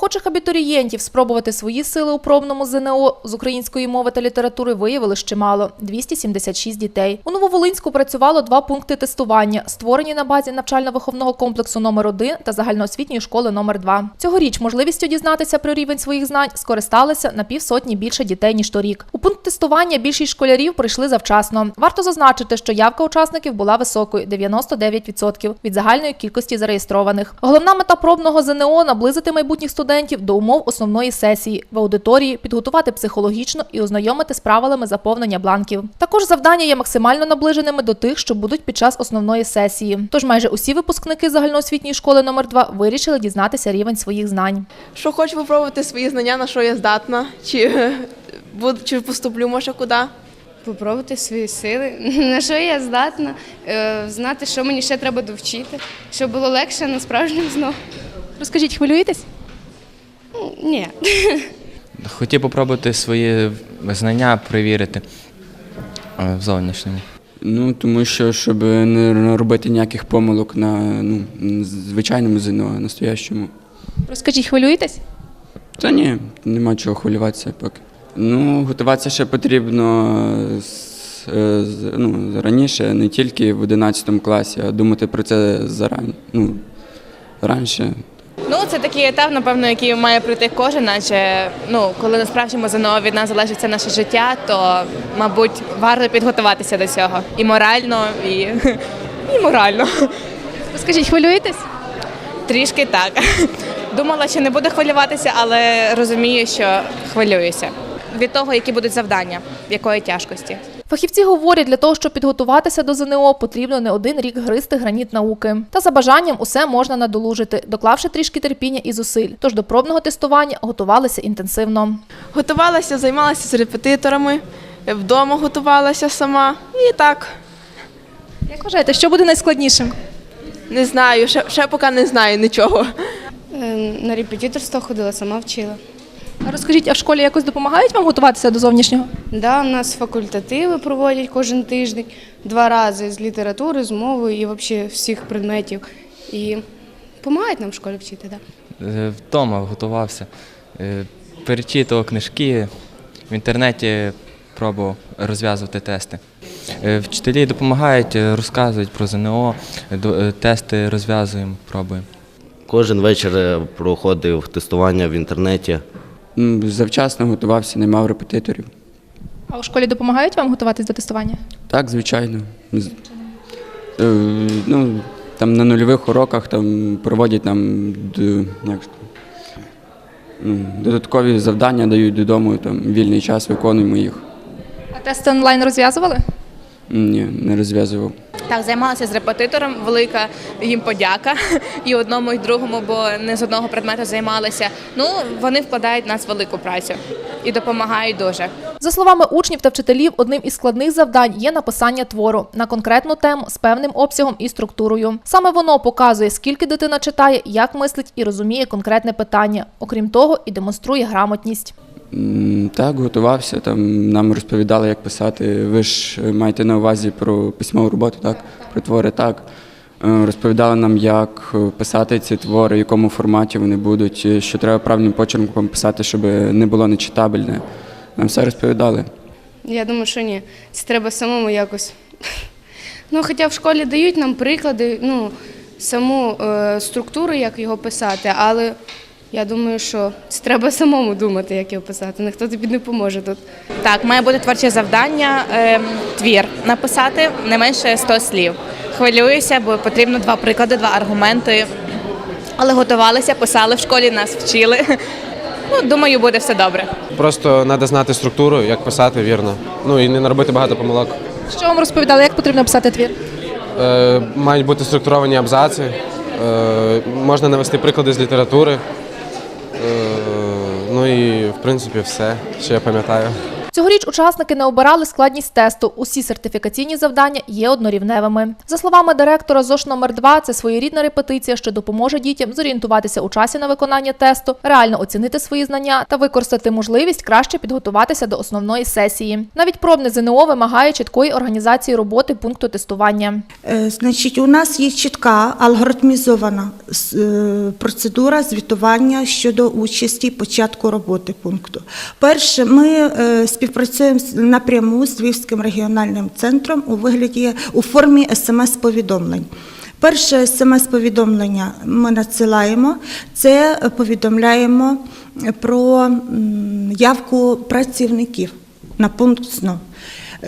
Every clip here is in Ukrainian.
Охочих абітурієнтів спробувати свої сили у пробному ЗНО з української мови та літератури виявилось чимало – 276 дітей. У Нововолинську працювало два пункти тестування, створені на базі навчально-виховного комплексу номер 1 та загальноосвітньої школи номер 2 Цьогоріч можливістю дізнатися про рівень своїх знань скористалися на півсотні більше дітей, ніж торік. У пункт тестування більшість школярів прийшли завчасно. Варто зазначити, що явка учасників була високою – 99% від загальної кількості зареєстрованих. Головна мета пробного ЗНО – наблизити майбутніх студентів до умов основної сесії в аудиторії, підготувати психологічно і ознайомити з правилами заповнення бланків. Також завдання є максимально наближеними до тих, що будуть під час основної сесії. Тож майже усі випускники загальноосвітньої школи номер 2 вирішили дізнатися рівень своїх знань. Що хочу попробувати свої знання, на що я здатна, чи, чи поступлю, може, куди. Попробувати свої сили, на що я здатна, е, знати, що мені ще треба довчити, щоб було легше на справжньому знову. Розкажіть, хвилюєтесь? Ні. Хотів попробувати свої знання перевірити е, в зовнішньому. Ну, тому що, щоб не робити ніяких помилок на ну, звичайному ЗНО, а настоящому. Розкажіть, хвилюєтесь? Та ні, нема чого хвилюватися поки. Ну, готуватися ще потрібно з, е, з- ну, раніше, не тільки в 11 класі, а думати про це заран, ну, раніше. Це такий етап, напевно, який має пройти кожен, адже ну, коли на справжньому ЗНО від нас залежить це наше життя, то, мабуть, варто підготуватися до цього. І морально, і, і морально. Розкажіть, хвилюєтесь? Трішки так. Думала, що не буду хвилюватися, але розумію, що хвилююся. Від того, які будуть завдання, якої тяжкості. Фахівці говорять, для того, щоб підготуватися до ЗНО, потрібно не один рік гризти граніт науки. Та за бажанням усе можна надолужити, доклавши трішки терпіння і зусиль. Тож до пробного тестування готувалися інтенсивно. Готувалася, займалася з репетиторами, вдома готувалася сама. І так, Як вважаєте, що буде найскладнішим? не знаю, ще, ще поки не знаю нічого. Е, На репетиторство ходила, сама вчила. Розкажіть, а в школі якось допомагають вам готуватися до зовнішнього? Да, у нас факультативи проводять кожен тиждень, два рази з літератури, з мови і взагалі всіх предметів. І допомагають нам в школі вчити, так. Да. Е, Вдома готувався, е, перечитував книжки, в інтернеті пробував розв'язувати тести. Е, Вчителі допомагають, розказують про ЗНО, до- тести розв'язуємо, пробуємо. Кожен вечір проходив тестування в інтернеті. Завчасно готувався, не мав репетиторів. А у школі допомагають вам готуватись до тестування? Так, звичайно. Е, Ну, там на нульових уроках там проводять там д- як ж то, ну, додаткові завдання, дають додому, там вільний час виконуємо їх. А тести онлайн розв'язували? Ні, не розв'язував. Так, займалася з репетитором, велика їм подяка і одному, і другому, бо не з одного предмету займалися. Ну, вони вкладають в нас велику працю і допомагають дуже. За словами учнів та вчителів, одним із складних завдань є написання твору на конкретну тему з певним обсягом і структурою. Саме воно показує, скільки дитина читає, як мислить і розуміє конкретне питання. Окрім того, і демонструє грамотність. Так, готувався. Там нам розповідали, як писати. Ви ж е, маєте на увазі про письмову роботу, так? Про твори, так. Е, Розповідали нам, як е, писати ці твори, в якому форматі вони будуть, що треба правильним почерком писати, щоб не було нечитабельне. Нам все розповідали. Я думаю, що ні. Це треба самому якось. Ну, хоча в школі дають нам приклади, ну, саму е, структуру, як його писати, але я думаю, що це треба самому думати, як його писати. Ніхто тобі не поможе тут. Так, має бути творче завдання, ем, твір написати не менше 100 слів. Хвилююся, бо потрібно два приклади, два аргументи. Але готувалися, писали в школі, нас вчили. Ну, думаю, буде все добре. Просто треба знати структуру, як писати вірно. Ну і не наробити багато помилок. Що вам розповідали, як потрібно писати твір? Е, мають бути структуровані абзаци, е, можна навести приклади з літератури. Е, ну і в принципі все, що я пам'ятаю. Цьогоріч учасники не обирали складність тесту. Усі сертифікаційні завдання є однорівневими. За словами директора ЗОШ номер 2 це своєрідна репетиція, що допоможе дітям зорієнтуватися у часі на виконання тесту, реально оцінити свої знання та використати можливість краще підготуватися до основної сесії. Навіть пробне ЗНО вимагає чіткої організації роботи пункту тестування. Е, Значить, у нас є чітка алгоритмізована е, процедура звітування щодо участі початку роботи пункту. Перше, ми е, співпрацюємо напряму з Львівським регіональним центром у вигляді у формі смс-повідомлень. Перше смс-повідомлення ми надсилаємо, це повідомляємо про явку працівників на пункт СНО.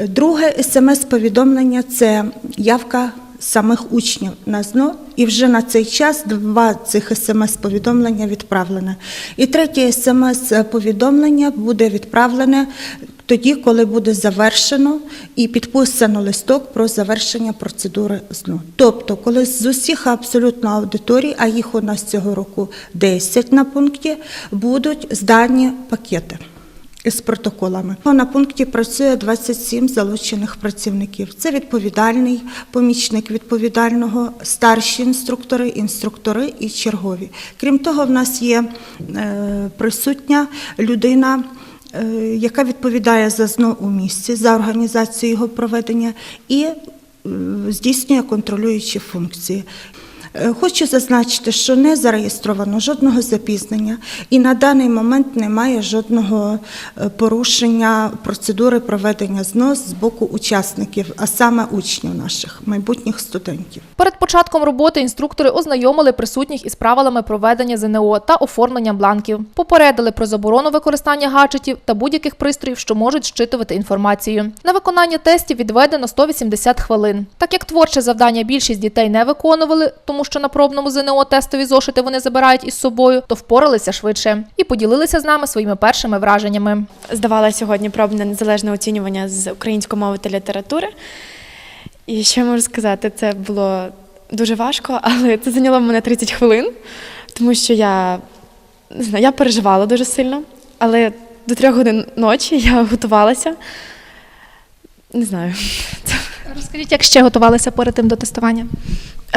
Друге смс-повідомлення це явка самих учнів на ЗНО, і вже на цей час два цих смс-повідомлення відправлене. І третє смс-повідомлення буде відправлене тоді, коли буде завершено і підписано листок про завершення процедури ЗНО. Тобто, коли з усіх абсолютно аудиторій, а їх у нас цього року 10 на пункті, будуть здані пакети з протоколами. На пункті працює 27 залучених працівників. Це відповідальний помічник відповідального, старші інструктори, інструктори і чергові. Крім того, в нас є е, присутня людина. е, Яка відповідає за ЗНО у місці, за організацію його проведення і е, здійснює контролюючі функції. Е, Хочу зазначити, що не зареєстровано жодного запізнення і на даний момент немає жодного е, порушення процедури проведення ЗНО з боку учасників, а саме учнів наших, майбутніх студентів. Перед початком роботи інструктори ознайомили присутніх із правилами проведення ЗНО та оформлення бланків, попередили про заборону використання гаджетів та будь-яких пристроїв, що можуть щитувати інформацію. На виконання тестів відведено 180 хвилин. Так як творче завдання більшість дітей не виконували, тому що на пробному ЗНО тестові зошити вони забирають із собою, то впоралися швидше і поділилися з нами своїми першими враженнями. здавала сьогодні пробне незалежне оцінювання з української мови та літератури. І що я можу сказати, це було дуже важко, але це зайняло мене 30 хвилин, тому що я не знаю, я переживала дуже сильно, але до трьох годин ночі я готувалася. Не знаю. Розкажіть, як ще готувалися перед тим до тестування?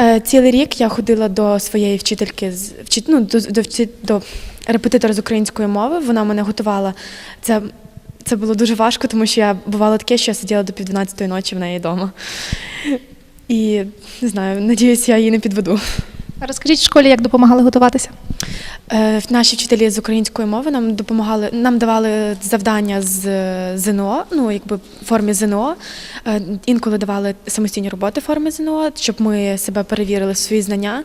Е, Цілий рік я ходила до своєї вчительки з ну, до, до, до репетитора з української мови. Вона мене готувала. Це, це було дуже важко, тому що я бувало таке, що я сиділа до пів 12 ночі в неї вдома. І не знаю, надіюсь, я її не підведу. Розкажіть в школі, як допомагали готуватися? Е, Наші вчителі з української мови нам допомагали, нам давали завдання з е, ЗНО, ну якби в формі ЗНО. Е, Інколи давали самостійні роботи в формі ЗНО, щоб ми себе перевірили в свої знання.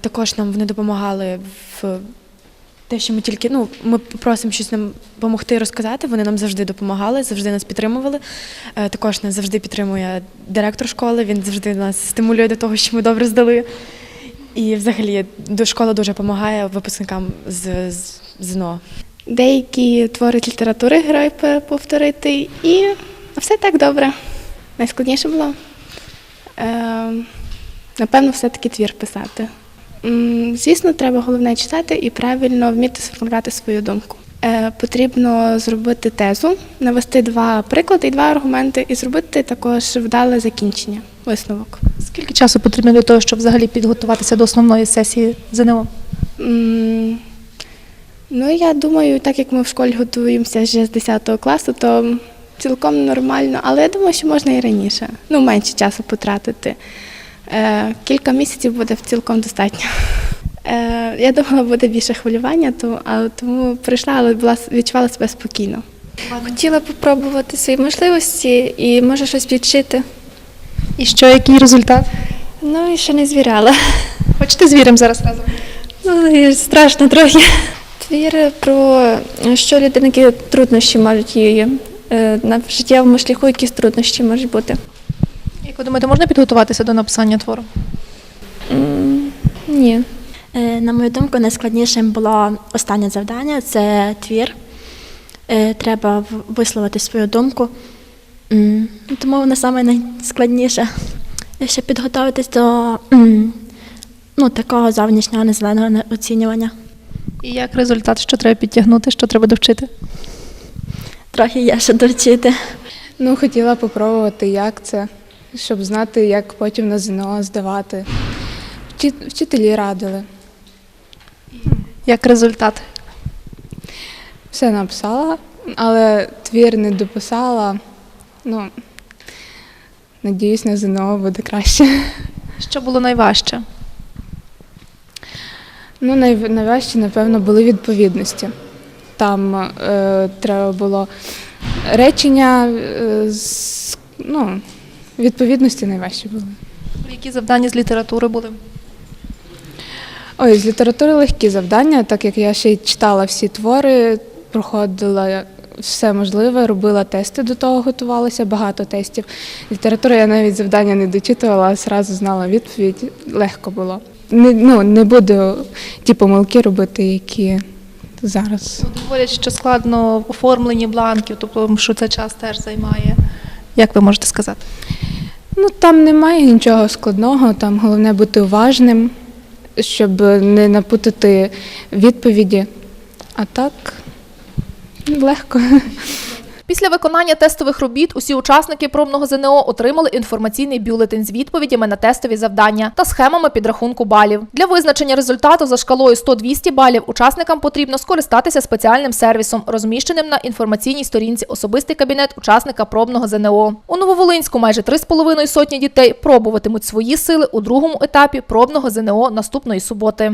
Також нам вони допомагали в те, що ми тільки ну, ми просимо щось нам допомогти розказати. Вони нам завжди допомагали, завжди нас підтримували. Також нас завжди підтримує директор школи. Він завжди нас стимулює до того, що ми добре здали. І взагалі до школа дуже допомагає випускникам з, ЗНО. деякі твори літератури герої повторити, і все так добре. Найскладніше було. Е, напевно, все-таки твір писати. Звісно, треба головне читати і правильно вміти сформувати свою думку. Е, потрібно зробити тезу, навести два приклади і два аргументи, і зробити також вдале закінчення, висновок. Скільки часу потрібно для того, щоб взагалі підготуватися до основної сесії ЗНО? Ну, я думаю, так як ми в школі готуємося вже з 10 класу, то цілком нормально, але я думаю, що можна і раніше. Ну, менше часу потратити. Е, кілька місяців буде цілком достатньо. Е, я думала, буде більше хвилювання, то, а, тому прийшла, але була, відчувала себе спокійно. Хотіла попробувати свої можливості і може щось відчити. І що, який результат? Ну і ще не звіряла. Хочете звіримо зараз разом? Ну і страшно трохи. Твір про що людина, які труднощі можуть її е, на життєвому шляху, якісь труднощі можуть бути. Як ви думаєте, можна підготуватися до написання твору? М, Ні. Е, На мою думку, найскладнішим було останнє завдання це твір. Е, Треба висловити свою думку. Тому воно саме найскладніше. Ще підготуватись до ну, такого зовнішнього незеленого не- оцінювання. І як результат, що треба підтягнути, що треба довчити? трохи є що довчити. Ну, хотіла попробувати, як це, щоб знати, як потім на ЗНО здавати. Вчи- Вчителі радили. Як результат? Все написала, але твір не дописала. Ну, надіюсь, на ЗНО буде краще. Що було найважче? Ну, найважче, напевно, були відповідності. Там е, треба було речення, е, з, ну, відповідності найважче було. Які завдання з літератури були? Ой, з літератури легкі завдання, так як я ще й читала всі твори, проходила все можливе, робила тести до того, готувалася, багато тестів. Літератури я навіть завдання не дочитувала, а зразу знала відповідь. Легко було. Не, ну, не буду ті помилки робити, які зараз. Говорять, що складно в оформленні бланків, тобто що це час теж займає. Як ви можете сказати? Ну там немає нічого складного, там головне бути уважним, щоб не напутати відповіді. А так легко. Після виконання тестових робіт усі учасники пробного ЗНО отримали інформаційний бюлетень з відповідями на тестові завдання та схемами підрахунку балів. Для визначення результату за шкалою 100-200 балів учасникам потрібно скористатися спеціальним сервісом, розміщеним на інформаційній сторінці особистий кабінет учасника пробного ЗНО. У Нововолинську майже 3,5 сотні дітей пробуватимуть свої сили у другому етапі пробного ЗНО наступної суботи.